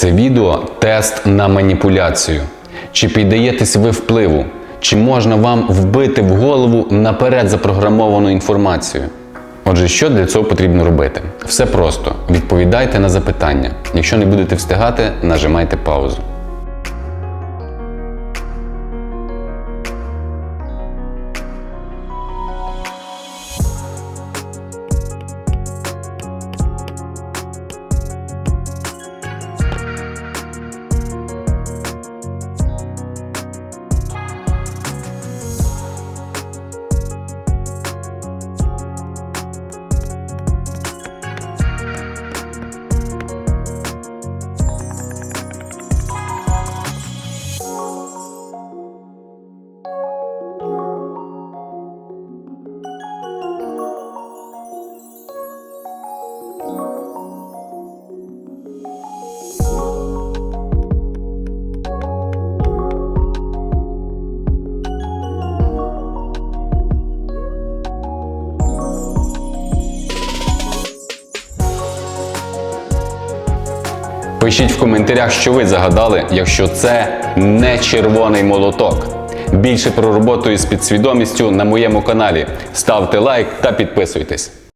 Це відео тест на маніпуляцію. Чи піддаєтесь ви впливу? Чи можна вам вбити в голову наперед запрограмовану інформацію? Отже, що для цього потрібно робити? Все просто. Відповідайте на запитання. Якщо не будете встигати, нажимайте паузу. Пишіть в коментарях, що ви загадали, якщо це не червоний молоток. Більше про роботу із підсвідомістю на моєму каналі. Ставте лайк та підписуйтесь.